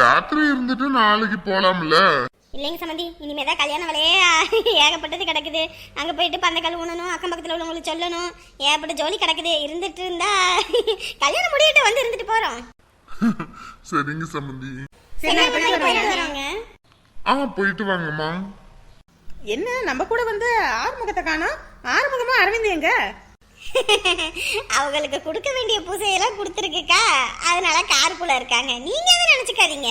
ராத்திரி இருந்துட்டு நாளைக்கு போலாம்ல? இல்லைங்க சம்மந்தி இனிமே தான் கல்யாண வேலையே ஏகப்பட்டது கிடக்குது. அங்கே போயிட்டு பந்தக்கால் ஊனணும் அக்கம் பக்கத்தில் உள்ளவங்களுக்கு சொல்லணும். ஏகப்பட்ட ஜோலி கிடக்குது இருந்துட்டு இருந்தா கல்யாணம் முடியிட்டு வந்து இருந்துட்டு போகிறோம் சரிங்க சம்மந்தி ஆ போயிட்டு வாங்கம்மா. என்ன நம்ம கூட வந்து ஆறுமுகத்தை காணோம்? ஆறுமுகமா அரவிந்த் எங்க அவங்களுக்கு கொடுக்க வேண்டிய பூசையெல்லாம் கொடுத்துருக்குக்கா. அதனால காருக்குள்ள இருக்காங்க. நீங்க எதுவும் நினைச்சுக்காதீங்க.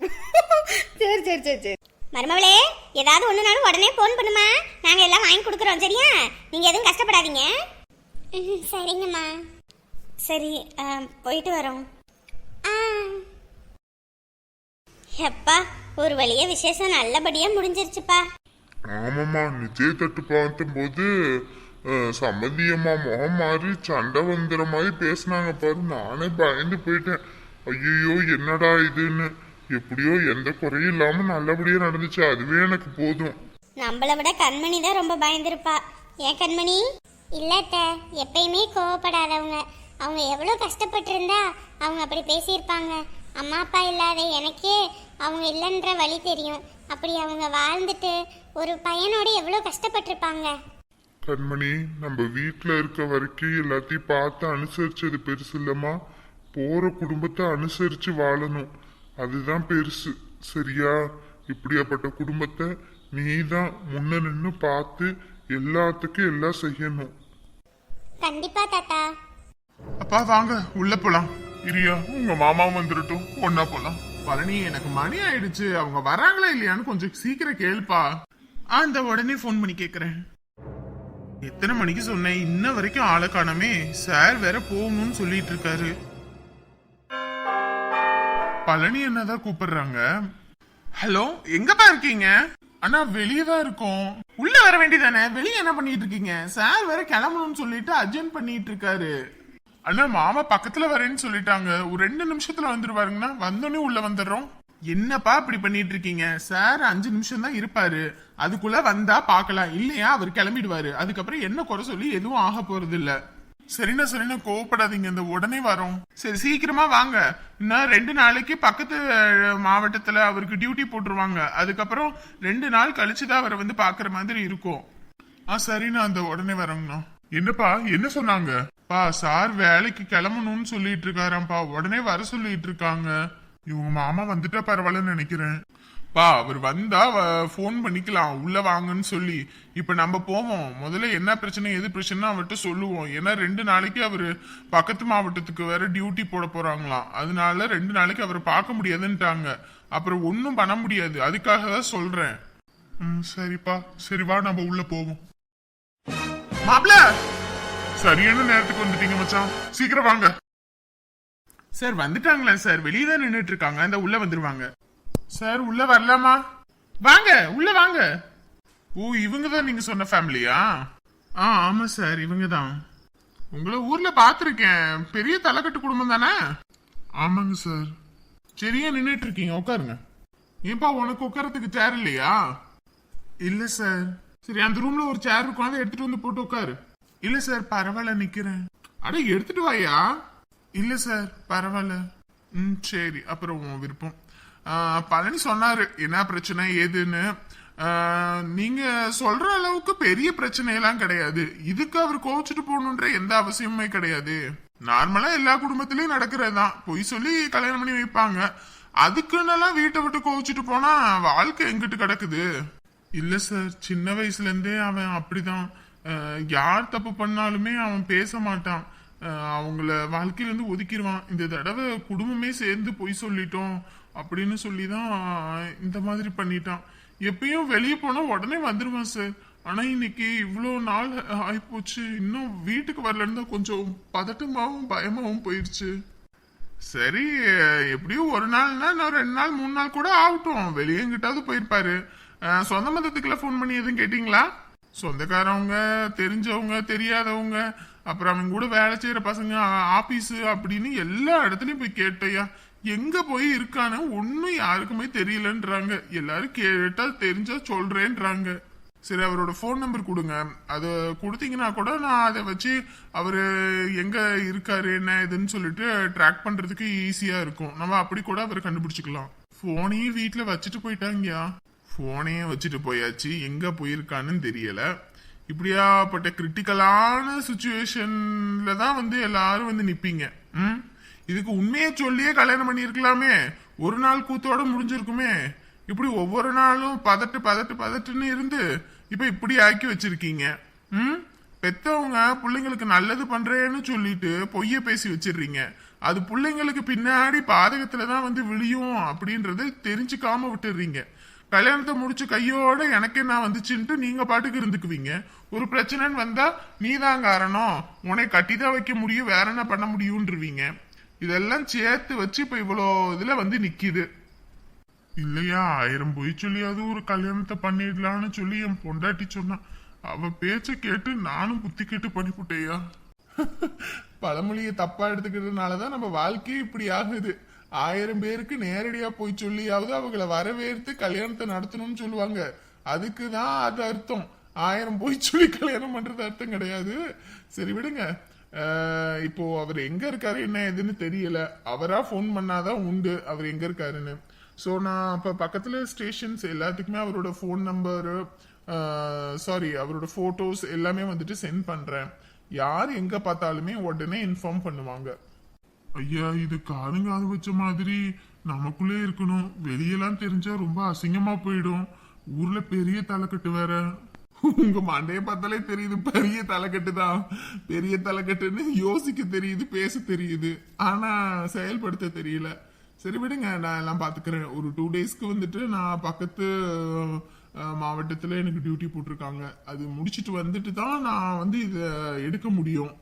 சரி சரி சரி சரி. மருமவளே ஏதாவது ஒண்ணுனாலும் உடனே ஃபோன் பண்ணுமா நாங்க எல்லாம் வாங்கி கொடுக்குறோம் சரியா? நீங்க எதுவும் கஷ்டப்படாதீங்க. சரிங்கம்மா. சரி போயிட்டு வரோம். எப்பா ஒரு வழியா விசேஷம் நல்லபடியா முடிஞ்சிருச்சுப்பா. ஆமாம்மா நிச்சய தட்டு பார்த்தும் போது சம்மந்தியம்மா முகம் மாறி சண்டை வந்துற மாதிரி பேசினாங்க பாரு. நானே பயந்து போயிட்டேன். ஐயோ என்னடா இதுன்னு. எப்படியோ எந்த குறையும் இல்லாம நல்லபடியா நடந்துச்சு. அதுவே எனக்கு போதும். நம்மளை விட கண்மணி தான் ரொம்ப பயந்துருப்பா. ஏன் கண்மணி? இல்லத்த எப்பயுமே கோவப்படாதவங்க. அவங்க எவ்வளோ கஷ்டப்பட்டிருந்தா அவங்க அப்படி பேசியிருப்பாங்க. அம்மா அப்பா இல்லாத எனக்கே அவங்க இல்லைன்ற வழி தெரியும். அப்படி அவங்க வாழ்ந்துட்டு ஒரு பையனோட எவ்வளோ கஷ்டப்பட்டிருப்பாங்க. கண்மணி நம்ம வீட்ல இருக்க வரைக்கும் எல்லாத்தையும் பார்த்து அனுசரிச்சது பெருசு இல்லம்மா. போற குடும்பத்தை அனுசரிச்சு வாழணும். அதுதான் பெருசு. சரியா? இப்படியாப்பட்ட குடும்பத்தை நீ தான் முன்ன நின்று பார்த்து எல்லாத்துக்கும் எல்லாம் செய்யணும். கண்டிப்பா தாத்தா. அப்பா வாங்க. உள்ள போலாம். இரியா உங்க மாமா வந்துடட்டும் ஒன்னா போலாம். பழனி எனக்கு மணி ஆயிடுச்சு. அவங்க வராங்களா இல்லையான்னு கொஞ்சம் சீக்கிரம் கேளுப்பா. ஆ இந்த உடனே ஃபோன் பண்ணி கேக்குறேன். எத்தனை மணிக்கு சொன்னேன்? இன்ன வரைக்கும் ஆளை காணமே. சார் வேற போகணும்னு சொல்லிட்டு இருக்காரு. பழனி என்னதான் கூப்பிடுறாங்க. ஹலோ எங்கப்பா இருக்கீங்க? அண்ணா வெளியே தான் இருக்கோம். உள்ள வர வேண்டியதானே? வெளியே என்ன பண்ணிட்டு இருக்கீங்க? சார் வேற கிளம்பணும்னு சொல்லிட்டு அர்ஜென்ட் பண்ணிட்டு இருக்காரு. அண்ணா மாமா பக்கத்துல வரேன்னு சொல்லிட்டாங்க. ஒரு ரெண்டு நிமிஷத்துல வந்துருவாருங்கண்ணா. வந்தோடனே உள்ள வந்துடுறோம். என்னப்பா இப்படி பண்ணிட்டு இருக்கீங்க சார் அஞ்சு நிமிஷம் தான் இருப்பாரு. அதுக்குள்ள வந்தா பார்க்கலாம். இல்லையா? அவர் கிளம்பிடுவாரு. அதுக்கப்புறம் என்ன குறை சொல்லி எதுவும் ஆக போறது இல்ல சரிண்ணா சரிண்ணா கோவப்படாதீங்க. இந்த உடனே வரோம். சரி சீக்கிரமா வாங்க. இன்னும் ரெண்டு நாளைக்கு பக்கத்து மாவட்டத்துல அவருக்கு டியூட்டி போட்டுருவாங்க. அதுக்கப்புறம் ரெண்டு நாள் கழிச்சு தான் அவரை வந்து பாக்குற மாதிரி இருக்கும். ஆ சரிண்ணா. அந்த உடனே வரோங்கண்ணா. என்னப்பா? என்ன சொன்னாங்க? பா சார் வேலைக்கு கிளம்பணும்னு சொல்லிட்டு இருக்காராம்ப்பா. உடனே வர சொல்லிட்டு இருக்காங்க. இவங்க மாமா வந்துட்டா பரவாயில்லன்னு நினைக்கிறேன். பா அவர் வந்தா ஃபோன் பண்ணிக்கலாம். உள்ள வாங்கன்னு சொல்லி. இப்ப நம்ம போவோம். முதல்ல என்ன பிரச்சனை எது பிரச்சனை அவர்கிட்ட சொல்லுவோம். ஏன்னா ரெண்டு நாளைக்கு அவர் பக்கத்து மாவட்டத்துக்கு வேற டியூட்டி போட போறாங்களாம். அதனால ரெண்டு நாளைக்கு அவரை பார்க்க முடியாதுன்ட்டாங்க. அப்புறம் ஒன்றும் பண்ண முடியாது. அதுக்காக தான் சொல்றேன். ம் சரிப்பா. சரி வா நம்ம உள்ள போவோம். மாப்ள! சரியான நேரத்துக்கு வந்துட்டீங்க மச்சான். சீக்கிரம் வாங்க. சார் வந்துட்டாங்களா சார்? வெளியே தான் நின்றுட்டு இருக்காங்க இந்த உள்ள வந்துருவாங்க. சார் உள்ள வரலாமா? வாங்க உள்ள வாங்க. ஓ இவங்க தான் நீங்க சொன்ன ஃபேமிலியா? ஆ ஆமா சார் இவங்க தான் உங்களை ஊர்ல பாத்திருக்கேன். பெரிய தலைக்கட்டு குடும்பம் தானே? ஆமாங்க சார். சரியா நின்றுட்டு இருக்கீங்க உட்காருங்க. ஏன்பா உனக்கு உட்காரத்துக்கு சேர் இல்லையா? இல்ல சார். சரி அந்த ரூம்ல ஒரு சேர் இருக்கும் அதை எடுத்துட்டு வந்து போட்டு உட்காரு. இல்ல சார் பரவாயில்ல நிக்கிறேன். அட எடுத்துட்டு வாயா? இல்லை சார் பரவாயில்ல. ம் சரி அப்புறம் உன் விருப்பம். பழனி சொன்னார் என்ன பிரச்சனை ஏதுன்னு. நீங்கள் நீங்க சொல்ற அளவுக்கு பெரிய பிரச்சனையெல்லாம் கிடையாது. இதுக்கு அவர் கோவிச்சுட்டு போகணுன்ற எந்த அவசியமுமே கிடையாது. நார்மலா எல்லா குடும்பத்திலயும் நடக்கிறதுதான். பொய் சொல்லி கல்யாணம் பண்ணி வைப்பாங்க. அதுக்குன்னெல்லாம் வீட்டை விட்டு கோவிச்சுட்டு போனா வாழ்க்கை எங்கிட்டு கிடக்குது? இல்ல சார் சின்ன வயசுல இருந்தே அவன் அப்படிதான். யார் தப்பு பண்ணாலுமே அவன் பேச மாட்டான். அவங்கள வாழ்க்கையிலேருந்து ஒதுக்கிடுவான் இந்த தடவை குடும்பமே சேர்ந்து பொய் சொல்லிட்டோம் அப்படின்னு சொல்லி தான் இந்த மாதிரி பண்ணிட்டான். எப்பயும் வெளியே போனால் உடனே வந்துடுவான் சார். ஆனால் இன்னைக்கு இவ்வளோ நாள் ஆகிப்போச்சு இன்னும் வீட்டுக்கு வரலன்னு தான் கொஞ்சம் பதட்டமாகவும் பயமாகவும் போயிடுச்சு சரி எப்படியும் ஒரு நாள்னா இன்னும் ரெண்டு நாள் மூணு நாள் கூட ஆகட்டும். வெளியே எங்கிட்டாவது போயிருப்பாரு. சொந்த மதத்துக்குள்ள ஃபோன் பண்ணி எதுவும் கேட்டிங்களா? சொந்தக்காரவங்க தெரிஞ்சவங்க தெரியாதவங்க அப்புறம் அவங்க கூட வேலை செய்யற பசங்க ஆபீஸ் அப்படின்னு எல்லா இடத்துலயும் போய் கேட்டையா எங்க போய் இருக்கான்னு ஒன்னும் யாருக்குமே தெரியலன்றாங்க. எல்லாரும் கேட்டா தெரிஞ்சா சொல்றேன்றாங்க. சரி அவரோட ஃபோன் நம்பர் கொடுங்க. அதை கொடுத்தீங்கன்னா கூட நான் அதை வச்சு அவர் எங்க இருக்காரு என்ன இதுன்னு சொல்லிட்டு ட்ராக் பண்றதுக்கு ஈஸியா இருக்கும். நம்ம அப்படி கூட அவரை கண்டுபிடிச்சிக்கலாம். ஃபோனையும் வீட்டில் வச்சுட்டு போயிட்டாங்கயா ஃபோனையும் வச்சுட்டு போயாச்சு. எங்கே போயிருக்கான்னு தெரியலை. இப்படியாப்பட்ட கிரிட்டிக்கலான சுச்சுவேஷன்ல தான் வந்து எல்லாரும் வந்து நிப்பீங்க. ம்? இதுக்கு உண்மையை சொல்லியே கல்யாணம் பண்ணியிருக்கலாமே. ஒரு நாள் கூத்தோட முடிஞ்சிருக்குமே. இப்படி ஒவ்வொரு நாளும் பதட்டு பதட்டு பதட்டுன்னு இருந்து இப்ப இப்படி ஆக்கி வச்சிருக்கீங்க. ம்? பெத்தவங்க பிள்ளைங்களுக்கு நல்லது பண்றேன்னு சொல்லிட்டு பொய்ய பேசி வச்சிடுறீங்க. அது பிள்ளைங்களுக்கு பின்னாடி பாதகத்துல தான் வந்து விழியும் அப்படின்றத தெரிஞ்சுக்காம விட்டுடுறீங்க. கல்யாணத்தை முடிச்சு கையோட எனக்கு என்ன வந்துச்சுன்ட்டு நீங்க பாட்டுக்கு இருந்துக்குவீங்க. ஒரு பிரச்சனைன்னு வந்தா நீதான் காரணம். உன்னை கட்டி தான் வைக்க முடியும் வேற என்ன பண்ண முடியும்ன்றவீங்க. இதெல்லாம் சேர்த்து வச்சு இப்ப இவ்வளோ இதுல வந்து நிக்குது. இல்லையா ஆயிரம் பொய் சொல்லியாவது ஒரு கல்யாணத்தை பண்ணிடலான்னு சொல்லி என் பொண்டாட்டி சொன்னான் அவ பேச்ச கேட்டு நானும் புத்தி கேட்டு பண்ணிவிட்டேயா பழமொழியை தப்பா எடுத்துக்கிறதுனாலதான் நம்ம வாழ்க்கையே இப்படி ஆகுது. ஆயிரம் பேருக்கு நேரடியா போய் சொல்லியாவது அவங்கள வரவேற்று கல்யாணத்தை நடத்தணும்னு சொல்லுவாங்க. அதுக்கு தான் அது அர்த்தம். ஆயிரம் போய் சொல்லி கல்யாணம் பண்றது அர்த்தம் கிடையாது. சரி விடுங்க. இப்போ அவர் எங்க இருக்காரு என்ன ஏதுன்னு தெரியல. அவரா ஃபோன் பண்ணாதான் உண்டு. அவர் எங்க இருக்காருன்னு. ஸோ நான் இப்போ பக்கத்துல ஸ்டேஷன்ஸ் எல்லாத்துக்குமே அவரோட ஃபோன் நம்பரு சாரி அவரோட ஃபோட்டோஸ் எல்லாமே வந்துட்டு சென்ட் பண்றேன். யார் எங்க பார்த்தாலுமே உடனே இன்ஃபார்ம் பண்ணுவாங்க. ஐயா இது காதுங்காது வச்ச மாதிரி நமக்குள்ளே இருக்கணும். வெளியெல்லாம் தெரிஞ்சா ரொம்ப அசிங்கமா போயிடும். ஊர்ல பெரிய தலைக்கட்டு வேற. உங்க மண்டைய பார்த்தாலே தெரியுது பெரிய தலைக்கட்டு தான். பெரிய தலைக்கட்டுன்னு யோசிக்க தெரியுது பேச தெரியுது. ஆனா செயல்படுத்த தெரியல. சரி விடுங்க. நான் எல்லாம் பாத்துக்கிறேன். ஒரு டூ டேஸ்க்கு வந்துட்டு நான் பக்கத்து மாவட்டத்தில் மாவட்டத்துல எனக்கு டியூட்டி போட்டிருக்காங்க. அது முடிச்சிட்டு வந்துட்டு தான் நான் வந்து இதை எடுக்க முடியும்.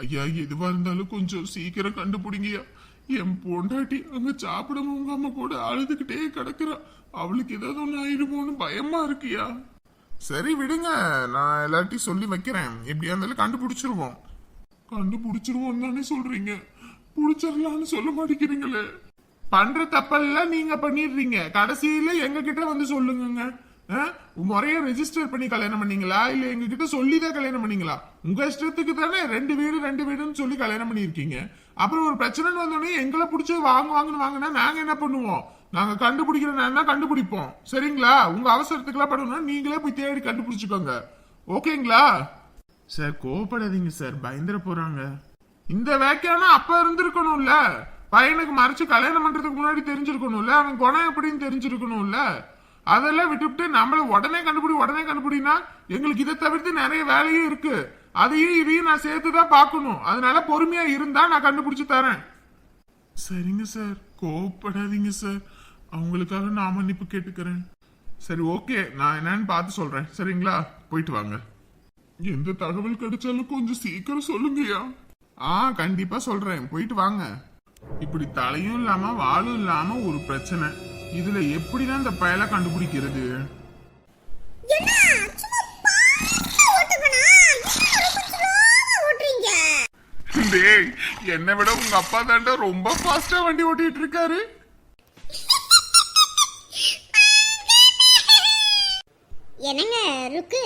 ஐயா எதுவா இருந்தாலும் கொஞ்சம் சீக்கிரம் கண்டுபிடிங்கய்யா. என் பொண்டாட்டி அங்க சாப்பிட உங்காம கூட அழுதுகிட்டே கிடக்குறா. அவளுக்கு ஏதாவது ஒண்ணு ஆயிடுமோன்னு பயமா இருக்குயா சரி விடுங்க. நான் எல்லார்ட்டையும் சொல்லி வைக்கிறேன். எப்படியா இருந்தாலும் கண்டுபிடிச்சிருவோம். கண்டுபிடிச்சிருவோம் தானே சொல்றீங்க. புடிச்சிடலாம்னு சொல்ல மாட்டேங்கிறீங்களே. பண்ற தப்பெல்லாம் நீங்க பண்ணிடுறீங்க. கடைசியில எங்க கிட்ட வந்து சொல்லுங்க முறைய ரெஜிஸ்டர் பண்ணி கல்யாணம் பண்ணீங்களா? இல்ல எங்க கிட்ட சொல்லிதான் கல்யாணம் பண்ணீங்களா? உங்க இஷ்டத்துக்கு தானே ரெண்டு வீடு ரெண்டு வீடுன்னு சொல்லி கல்யாணம் பண்ணியிருக்கீங்க. அப்புறம் ஒரு பிரச்சனைன்னு வந்தோடனே எங்களை பிடிச்சி வாங்க வாங்கன்னு வாங்கினா நாங்க என்ன பண்ணுவோம்? நாங்க கண்டுபிடிக்கிற நேரம் கண்டுபிடிப்போம். சரிங்களா? உங்க அவசரத்துக்குலாம் பண்ணணும்னா நீங்களே போய் தேடி கண்டுபிடிச்சுக்கோங்க. ஓகேங்களா? சார் கோவப்படாதீங்க சார். பயந்துட போறாங்க. இந்த வேக்கையானா அப்ப இருந்திருக்கணும்ல? பையனுக்கு மறைச்சு கல்யாணம் பண்றதுக்கு முன்னாடி தெரிஞ்சிருக்கணும்ல? அவன் குணம் எப்படின்னு தெரிஞ்சிருக்கணும்ல? அதெல்லாம் விட்டுவிட்டு நம்மள உடனே கண்டுபிடி உடனே கண்டுபிடினா எங்களுக்கு இதை தவிர்த்து நிறைய வேலையும் இருக்கு. அதையும் இதையும் நான் சேர்த்து தான் பார்க்கணும். அதனால பொறுமையா இருந்தா நான் கண்டுபிடிச்சு தரேன். சரிங்க சார். கோவப்படாதீங்க சார். அவங்களுக்காக நான் மன்னிப்பு கேட்டுக்கிறேன். சரி ஓகே. நான் என்னன்னு பார்த்து சொல்றேன். சரிங்களா? போயிட்டு வாங்க. எந்த தகவல் கிடைச்சாலும் கொஞ்சம் சீக்கிரம் சொல்லுங்கய்யா. ஆ கண்டிப்பா சொல்றேன். போயிட்டு வாங்க. இப்படி தலையும் இல்லாம வாளும் இல்லாம ஒரு பிரச்சனை. இதுல எப்படிதான் இந்த பயலை கண்டுபிடிக்கிறது? டேய் என்னை விட உங்க அப்பா தாண்டா ரொம்ப ஃபாஸ்டா வண்டி ஓட்டிட்டு இருக்காரு என்னங்க ருக்கு?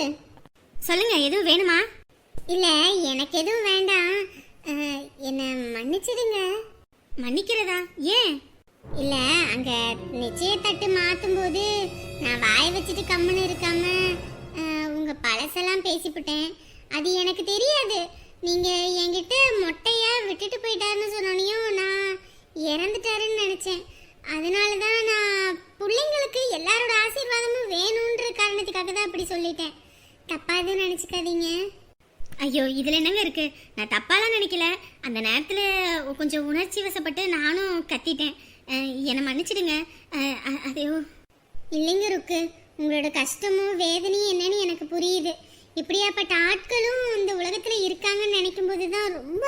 சொல்லுங்க எதுவும் வேணுமா? இல்ல எனக்கு எதுவும் வேண்டாம். என்னை மன்னிச்சிடுங்க. மன்னிக்கிறதா? ஏன்? இல்ல அங்க நிச்சயத்தட்டு மாத்தும் போது நான் வாய வச்சுட்டு கம்முன்னு இருக்காம உங்க பழசெல்லாம் பேசிவிட்டேன் அது எனக்கு தெரியாது. நீங்க என்கிட்ட மொட்டையா விட்டுட்டு போயிட்டாருன்னு சொன்னோனையும் நான் இறந்துட்டாருன்னு நினைச்சேன். அதனால தான் நான் பிள்ளைங்களுக்கு எல்லாரோட ஆசீர்வாதமும் வேணுன்ற காரணத்துக்காக தான் அப்படி சொல்லிட்டேன். தப்பா எதுவும் நினைச்சுக்காதீங்க. ஐயோ இதுல என்னங்க இருக்கு? நான் தப்பாலாம் நினைக்கல. அந்த நேரத்துல கொஞ்சம் உணர்ச்சி வசப்பட்டு நானும் கத்திட்டேன். என்னை மன்னிச்சிடுங்க. அதையோ இல்லைங்க ருக்கு. உங்களோட கஷ்டமும் வேதனையும் என்னன்னு எனக்கு புரியுது. இப்படியாப்பட்ட ஆட்களும் இந்த உலகத்தில் இருக்காங்கன்னு நினைக்கும் போது தான் ரொம்ப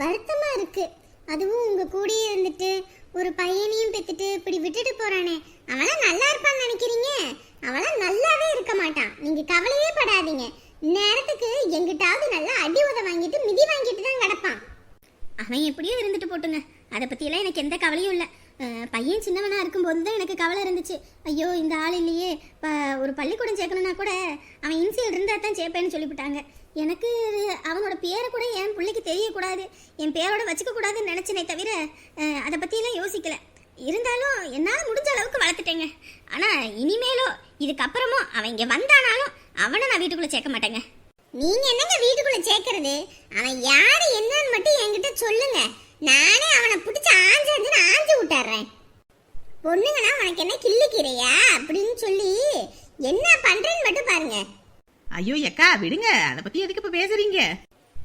வருத்தமாக இருக்குது அதுவும் உங்கள் கூடயே இருந்துட்டு ஒரு பையனையும் பெற்றுட்டு இப்படி விட்டுட்டு போறானே. அவளாம் நல்லா இருப்பான்னு நினைக்கிறீங்க? அவளாம் நல்லாவே இருக்க மாட்டான். நீங்கள் கவலையே படாதீங்க. நேரத்துக்கு எங்கிட்டாவது நல்லா அடி உத வாங்கிட்டு மிதி வாங்கிட்டு தான் கிடப்பான். அவன் எப்படியோ இருந்துட்டு போட்டுங்க. அதை பற்றியெல்லாம் எனக்கு எந்த கவலையும் இல்லை. பையன் சின்னவனா இருக்கும்போது தான் எனக்கு கவலை இருந்துச்சு. ஐயோ இந்த ஆள் இல்லையே. இப்போ ஒரு பள்ளிக்கூடம் சேர்க்கணும்னா கூட அவன் இன்சியல் இருந்தால் தான் சேர்ப்பேன்னு சொல்லிவிட்டாங்க. எனக்கு அவனோட பேரை கூட என் பிள்ளைக்கு தெரியக்கூடாது. என் பேரோட வச்சுக்கக்கூடாதுன்னு நினச்சினே தவிர அதை பற்றியெல்லாம் யோசிக்கல. இருந்தாலும் என்னால் முடிஞ்ச அளவுக்கு வளர்த்துட்டேங்க. ஆனால் இனிமேலோ இதுக்கப்புறமும் அவன் இங்கே வந்தானாலும் அவனை நான் வீட்டுக்குள்ளே சேர்க்க மாட்டேங்க. நீங்கள் என்னங்க வீட்டுக்குள்ளே சேர்க்கறது? அவன் யார் என்னன்னு மட்டும் என்கிட்ட சொல்லுங்கள் நானே அவனை பிடிச்சி ஆஞ்சாந்து ஆஞ்சு விட்டுறேன் பொண்ணுங்கன்னா உனக்கு என்ன கிள்ளிக்கிறையா அப்படின்னு சொல்லி என்ன பண்றேன்னு மட்டும் பாருங்க. ஐயோ எக்கா விடுங்க. அதை பத்தி எதுக்கு இப்ப பேசுறீங்க?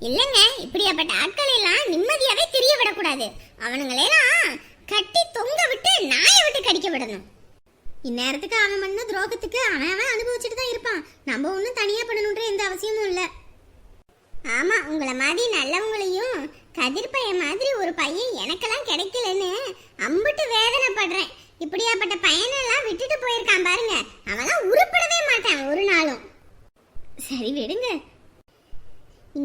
இல்லைங்க இப்படியாப்பட்ட ஆட்களை எல்லாம் நிம்மதியாவே தெரிய விடக்கூடாது. அவனுங்களெல்லாம் கட்டி தொங்க விட்டு நாயை விட்டு கடிக்க விடணும். இந்நேரத்துக்கு அவன் பண்ண துரோகத்துக்கு அவன் அவன் அனுபவிச்சுட்டு தான் இருப்பான். நம்ம ஒன்றும் தனியாக பண்ணணுன்ற எந்த அவசியமும் இல்லை. ஆமா உங்களை மாதிரி நல்லவங்களையும் கதிர் பையன் மாதிரி ஒரு பையன் எனக்கெல்லாம் கிடைக்கலன்னு அம்பிட்டு வேதனைப்படுறேன். இப்படியாப்பட்ட பையனெல்லாம் விட்டுட்டு போயிருக்கான் பாருங்க. அவெல்லாம் உருப்படவே மாட்டான் ஒரு நாளும். சரி விடுங்க.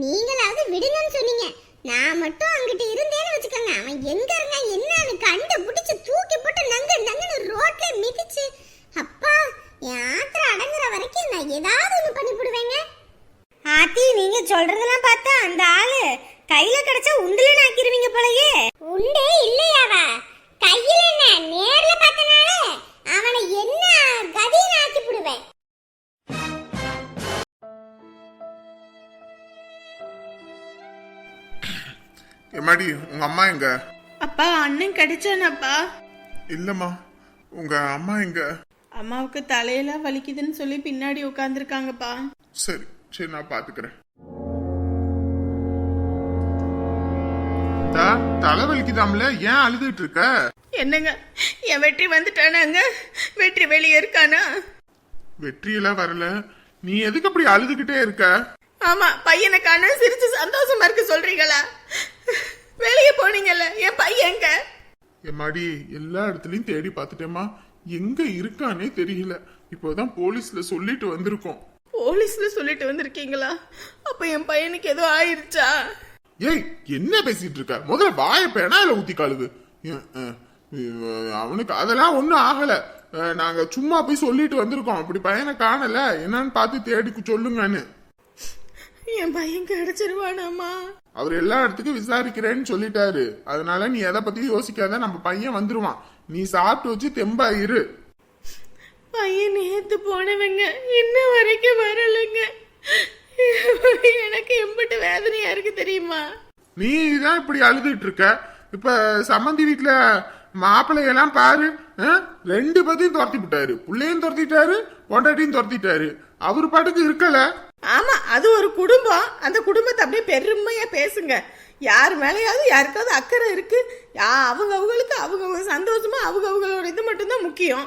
நீங்களாவது விடுங்கன்னு சொன்னீங்க. நான் மட்டும் அங்கிட்டு இருந்தேன்னு வச்சுக்கோங்க. அவன் எங்க இருந்தா என்னன்னு கண்டு பிடிச்சு தூக்கி போட்டு நங்கு நங்குன்னு ரோட்ல மிதிச்சு அப்பா என் ஆத்திர அடங்குற வரைக்கும் நான் ஏதாவது ஒண்ணு பண்ணி போடுவேங்க ஆத்தி நீங்க சொல்றதெல்லாம் பார்த்தா அந்த கையில கிடைச்சா உண்டுலன்னு ஆக்கிருவீங்க போலயே. உண்டே இல்லையாவா? கையில என்ன? நேர்ல பார்த்தனால அவனை என்ன கதின்னு ஆக்கி போடுவேன் எம்மாடி உங்க அம்மா எங்க? அப்பா அண்ணன் கிடைச்சானப்பா? இல்லம்மா உங்க அம்மா எங்க? அம்மாவுக்கு தலையெல்லாம் வலிக்குதுன்னு சொல்லி பின்னாடி உட்காந்துருக்காங்கப்பா சரி சரி நான் பாத்துக்கிறேன். தா, தலை வலிக்குதாம்ல? ஏன் அழுதுட்டு இருக்க? என்னங்க? என் வெற்றி வந்துட்டானாங்க? வெற்றி வெளியே இருக்கானா? வெற்றியெல்லாம் வரல. நீ எதுக்கு அப்படி அழுதுகிட்டே இருக்க? ஆமா பையனை காண சிரிச்சு சந்தோஷமா இருக்க சொல்றீங்களா? வெளியே போனீங்கல்ல என் பையன் எங்க? எம்மாடி எல்லா இடத்துலயும் தேடி பார்த்துட்டேம்மா. எங்க இருக்கானே தெரியல. இப்போதான் போலீஸ்ல சொல்லிட்டு வந்திருக்கோம். போலீஸ்ல சொல்லிட்டு வந்திருக்கீங்களா? அப்ப என் பையனுக்கு ஏதோ ஆயிருச்சா? ஏய் என்ன பேசிட்டு இருக்க முதல்ல வாய பேனால ஊத்தி இவ- அவனுக்கு அதெல்லாம் ஒண்ணும் ஆகல. நாங்க சும்மா போய் சொல்லிட்டு வந்திருக்கோம். அப்படி பையனை காணல. என்னன்னு பார்த்து தேடி சொல்லுங்கன்னு. என் பையன் கிடைச்சிருவானாமா? அவர் எல்லா இடத்துக்கும் விசாரிக்கிறேன்னு சொல்லிட்டாரு. அதனால நீ எதை பத்தி யோசிக்காத நம்ம பையன் வந்துருவான். நீ சாப்பிட்டு வச்சு தெம்பா இரு. பையன் நேத்து போனவங்க இன்ன வரைக்கும் வரலைங்க. எனக்கு எம்பிட்டு வேதனையா இருக்கு தெரியுமா? நீ தான் இப்படி அழுதுட்டு இருக்க. இப்ப சம்மந்தி வீட்டுல மாப்பிள்ளையெல்லாம் பாரு ரெண்டு பேத்தையும் துரத்தி விட்டாரு. புள்ளையும் துரத்திட்டாரு பொண்டாட்டியும் துரத்திட்டாரு. அவர் பாட்டுக்கு இருக்கல. ஆமா அது ஒரு குடும்பம். அந்த குடும்பத்தை அப்படியே பெருமையா பேசுங்க. யார் மேலேயாவது யாருக்காவது அக்கறை இருக்கு. அவங்க அவங்களுக்கு அவங்க சந்தோஷமா அவங்க அவங்களோட இது மட்டும்தான் முக்கியம்.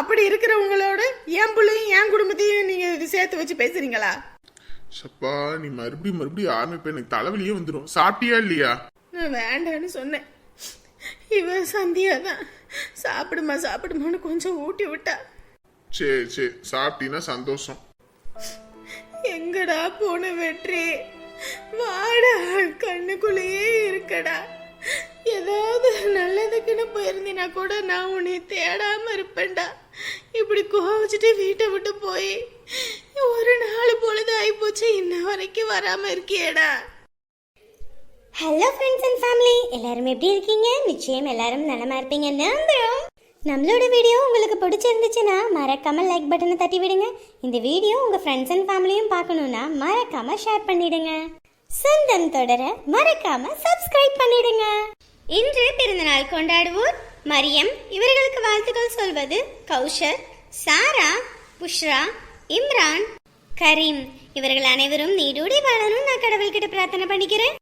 அப்படி இருக்கிறவங்களோட என் பிள்ளையும் என் குடும்பத்தையும் நீங்க சேர்த்து வச்சு பேசுறீங்களா? சப்பா நீ மறுபடியும் மறுபடியும் ஆரம்பிப்ப எனக்கு தலைவலியே வந்துடும் சாப்பிட்டியா இல்லையா? நான் வேண்டான்னு சொன்னேன். இவ சந்தியா தான் சாப்பிடுமா சாப்பிடுமான்னு கொஞ்சம் ஊட்டி விட்டா. சரி சரி. சாப்பிட்டீங்கன்னா சந்தோஷம். எங்கடா போன வெற்றி? வாடா கண்ணுக்குள்ளேயே இருக்கடா. ஏதாவது நல்லதுக்குன்னு போயிருந்தீனா கூட நான் உன்னை தேடாம இருப்பேன்டா. இப்படி கோவிச்சுட்டு வீட்டை விட்டு போய் ஒரு நாள் பொழுது ஆயிப்போச்சு இன்ன வரைக்கும் வராம இருக்கியேடா. ஹலோ ஃப்ரெண்ட்ஸ் அண்ட் ஃபேமிலி எல்லாரும் எப்படி இருக்கீங்க? நிச்சயம் எல்லாரும் நலமா இருப்பீங்க. நம்புறோம் நம்மளோட வீடியோ உங்களுக்கு பிடிச்சிருந்துச்சுன்னா மறக்காம லைக் பட்டனை தட்டி விடுங்க. இந்த வீடியோ உங்க ஃப்ரெண்ட்ஸ் அண்ட் ஃபேமிலியும் பார்க்கணும்னா மறக்காம ஷேர் பண்ணிடுங்க. சொந்தம் தொடர மறக்காம சப்ஸ்கிரைப் பண்ணிடுங்க. இன்று பிறந்தநாள் கொண்டாடுவோர் மரியம். இவர்களுக்கு வாழ்த்துக்கள் சொல்வது கௌஷர் சாரா புஷ்ரா இம்ரான் கரீம் இவர்கள் அனைவரும் நீடூடி வாழணும். நான் கடவுள்கிட்ட பிரார்த்தனை பண்ணிக்கிறேன்.